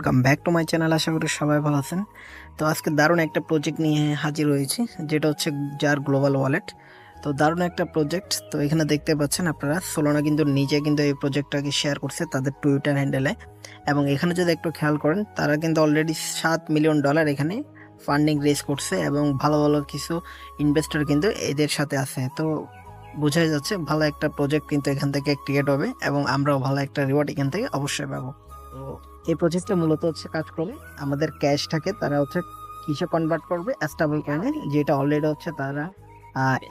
Welcome back to my channel আশা করি সবাই ভালো আছেন। তো আজকে দারুণ একটা প্রজেক্ট নিয়ে হাজির হয়েছি, যেটা হচ্ছে যার গ্লোবাল ওয়ালেট তো দারুণ একটা প্রজেক্ট তো এখানে দেখতে পাচ্ছেন আপনারা সোলোনা কিন্তু নিজে কিন্তু এই প্রজেক্টটাকে শেয়ার করছে তাদের টুইটার হ্যান্ডেলে এবং এখানে যদি একটু খেয়াল করেন, তারা কিন্তু অলরেডি সাত মিলিয়ন ডলার এখানে ফান্ডিং রেজ করছে এবং ভালো ভালো কিছু ইনভেস্টর কিন্তু এদের সাথে আছে। তো বোঝাই যাচ্ছে, ভালো একটা প্রজেক্ট কিন্তু এখান থেকে ক্রিয়েট হবে এবং আমরাও ভালো একটা রিওয়ার্ড এখান থেকে অবশ্যই পাবো। তো এই প্রজেক্টটা মূলত হচ্ছে কাজ করে আমাদের ক্যাশটাকে তারা হচ্ছে কিসে কনভার্ট করবে? স্টেবল কয়েনে যেটা অলরেডি হচ্ছে তারা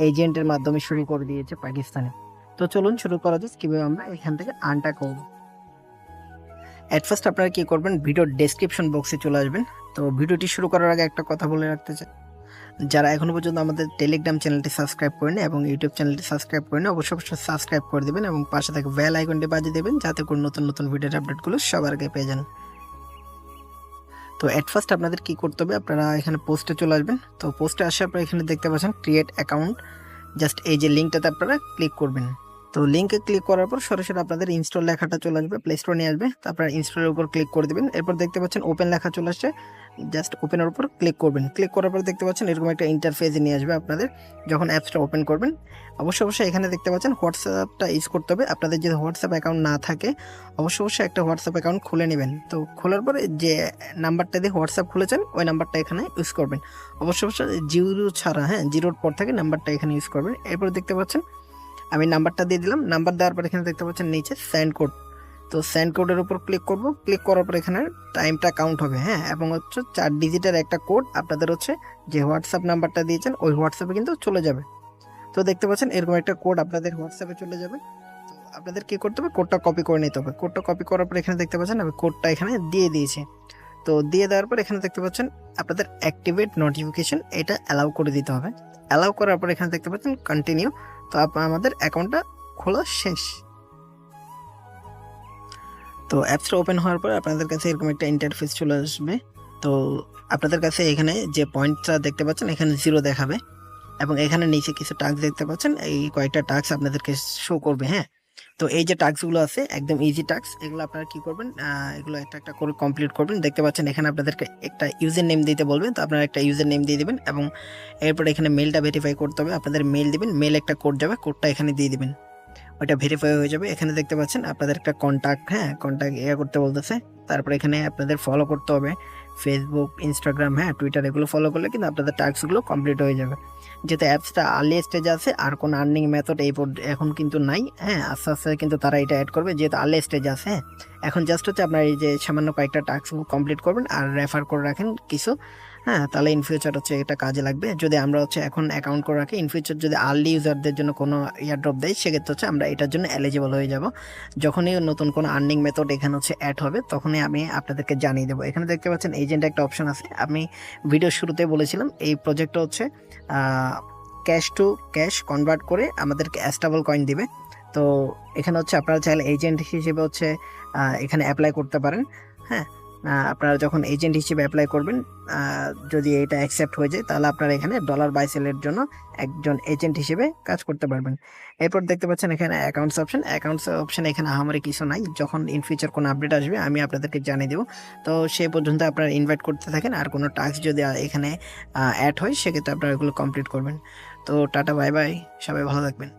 এজেন্টের মাধ্যমে শুরু করে দিয়েছে পাকিস্তানে। তো চলুন শুরু করা যাক, কীভাবে আমরা এখান থেকে আর্নটা করব। অ্যাট ফার্স্ট আপনারা কী করবেন ভিডিওর ডেসক্রিপশন বক্সে চলে আসবেন। তো ভিডিওটি শুরু করার আগে একটা কথা বলে রাখতে চাই। যারা এখনও পর্যন্ত আমাদের টেলিগ্রাম চ্যানেলটি সাবস্ক্রাইব করেন এবং ইউটিউব চ্যানেলটি সাবস্ক্রাইব করেন অবশ্যই অবশ্যই সাবস্ক্রাইব করে দেবেন এবং পাশে থাকে বেল আইকনটি বাজিয়ে দেবেন যাতে করে নতুন নতুন ভিডিওর আপডেটগুলো সবার আগে পেয়ে যান। তো অ্যাট ফার্স্ট আপনাদের কী করতে হবে? আপনারা এখানে পোস্টে চলে আসবেন। তো পোস্টে আসার আপনারা এখানে দেখতে পাচ্ছেন ক্রিয়েট অ্যাকাউন্ট জাস্ট এই যে লিঙ্কটাতে আপনারা ক্লিক করবেন। তো লিঙ্কে ক্লিক করার পর সরাসরি আপনাদের ইনস্টল লেখাটা চলে আসবে প্লে স্টোর নিয়ে আসবে। তারপর ইনস্টলের উপর ক্লিক করে দেবেন। এরপর দেখতে পাচ্ছেন ওপেন লেখা চলে আসছে। জাস্ট ওপেনের উপর ক্লিক করবেন। ক্লিক করার পর দেখতে পাচ্ছেন এরকম একটা ইন্টারফেসে নিয়ে আসবে আপনাদের, যখন অ্যাপসটা ওপেন করবেন। অবশ্যই অবশ্যই এখানে দেখতে পাচ্ছেন হোয়াটসঅ্যাপটা ইউজ করতে হবে। আপনাদের যদি হোয়াটসঅ্যাপ অ্যাকাউন্ট না থাকে অবশ্যই অবশ্যই একটা হোয়াটসঅ্যাপ অ্যাকাউন্ট খুলে নেবেন। তো খোলার পরে যে নাম্বারটা দিয়ে হোয়াটসঅ্যাপ খুলেছেন, ওই নাম্বারটা এখানে ইউজ করবেন। অবশ্যই অবশ্যই জিরো ছাড়া হ্যাঁ জিরোর পর থেকে নাম্বারটা এখানে ইউজ করবেন। এরপর দেখতে পাচ্ছেন আমি নাম্বারটা দিয়ে দিলাম। নাম্বার দেওয়ার পর এখানে দেখতে পাচ্ছেন নিচে স্যান্ড কোড তো স্যান্ড কোডের উপর ক্লিক করব। ক্লিক করার পর এখানে টাইমটা কাউন্ট হবে হ্যাঁ? এবং হচ্ছে চার ডিজিটের একটা কোড আপনাদের হচ্ছে যে হোয়াটসঅ্যাপ নাম্বারটা দিয়েছেন, ওই হোয়াটসঅ্যাপে কিন্তু চলে যাবে। তো দেখতে পাচ্ছেন এরকম একটা কোড আপনাদের হোয়াটসঅ্যাপে চলে যাবে। আপনাদের কী করতে হবে? কোডটা কপি করে নিতে হবে। কোডটা কপি করার পর এখানে দেখতে পাচ্ছেন আমি কোডটা এখানে দিয়ে দিয়েছি। তো দিয়ে দেওয়ার পর এখানে দেখতে পাচ্ছেন আপনাদের অ্যাক্টিভেট নোটিফিকেশন এটা অ্যালাউ করে দিতে হবে। অ্যালাউ করার পর এখানে দেখতে পাচ্ছেন কন্টিনিউ তো আমাদের অ্যাকাউন্টটা খোলা শেষ। তো অ্যাপসটা ওপেন হওয়ার পর আপনাদের কাছে এরকম একটা ইন্টারফেস চলে আসবে। তো আপনাদের কাছে এখানে যে পয়েন্টটা দেখতে পাচ্ছেন, এখানে জিরো দেখাবে। এবং এখানে নিচে কিছু টাস্ক দেখতে পাচ্ছেন, এই কয়েকটা টাস্ক আপনাদেরকে শো করবে হ্যাঁ? তো এই যে টাস্কগুলো আছে, একদম ইজি টাস্ক এগুলো আপনারা কী করবেন এগুলো একটা একটা করে কমপ্লিট করবেন। দেখতে পাচ্ছেন এখানে আপনাদেরকে একটা ইউজার নেম দিতে বলবেন, তো আপনারা একটা ইউজার নেম দিয়ে দেবেন এবং এরপরে এখানে মেলটা ভেরিফাই করতে হবে। আপনাদের মেল দিবেন মেল একটা কোড যাবে কোডটা এখানে দিয়ে দেবেন। ওইটা ভেরিফাই হয়ে যাবে। এখানে দেখতে পাচ্ছেন আপনাদের একটা কন্ট্যাক্ট হ্যাঁ কন্ট্যাক্ট ইয়ে করতে বলতেছে। তারপর এখানে আপনাদের ফলো করতে হবে। ফেসবুক ইনস্টাগ্রাম হ্যাঁ টুইটার এগুলো ফলো করলে কিন্তু আপনাদের টাস্কগুলো কমপ্লিট হয়ে যাবে। যেহেতু অ্যাপসটা আর্লি স্টেজে আছে, আর কোনো আর্নিং মেথড এই এখন কিন্তু নাই হ্যাঁ আস্তে আস্তে কিন্তু তারা এটা অ্যাড করবে যেহেতু আর্লি স্টেজ আছে হ্যাঁ। এখন জাস্ট হচ্ছে আপনার এই যে সামান্য কয়েকটা টাস্ক কমপ্লিট করবেন আর রেফার করে রাখেন কিছু হ্যাঁ তাহলে ইন ফিউচার হচ্ছে এটা কাজে লাগবে। যদি আমরা হচ্ছে এখন অ্যাকাউন্ট করে রাখি ইন ফিউচার যদি আর্লি ইউজারদের জন্য কোনো ইয়ার ড্রপ দেয়, সেক্ষেত্রে হচ্ছে আমরা এটার জন্য এলিজিবল হয়ে যাব। যখনই নতুন কোনো আর্নিং মেথড এখানে হচ্ছে অ্যাড হবে তখনই আমি আপনাদেরকে জানিয়ে দেবো। এখানে দেখতে পাচ্ছেন এজেন্ট একটা অপশন আছে। আমি ভিডিও শুরুতে বলেছিলাম, এই প্রজেক্টটা হচ্ছে ক্যাশ টু ক্যাশ কনভার্ট করে আমাদেরকে অ্যাস্টাবল কয়েন দিবে। তো এখানে হচ্ছে আপনারা চাইলে এজেন্ট হিসেবে হচ্ছে এখানে অ্যাপ্লাই করতে পারেন। হ্যাঁ আপনারা যখন এজেন্ট হিসেবে অ্যাপ্লাই করবেন যদি এটা অ্যাকসেপ্ট হয়ে যায়, তাহলে আপনারা এখানে ডলার বাই সেলের জন্য একজন এজেন্ট হিসেবে কাজ করতে পারবেন। এরপর দেখতে পাচ্ছেন এখানে অ্যাকাউন্টস অপশন অ্যাকাউন্টস অপশন এখানে আমারই কিছু নাই। যখন ইন ফিউচার কোনো আপডেট আসবে, আমি আপনাদেরকে জানিয়ে দেবো। তো সে পর্যন্ত আপনারা ইনভাইট করতে থাকেন। আর কোনো টাস্ক যদি এখানে অ্যাড হয়, সেক্ষেত্রে আপনারা এগুলো কমপ্লিট করবেন। তো টাটা বাই বাই সবাই ভালো থাকবেন।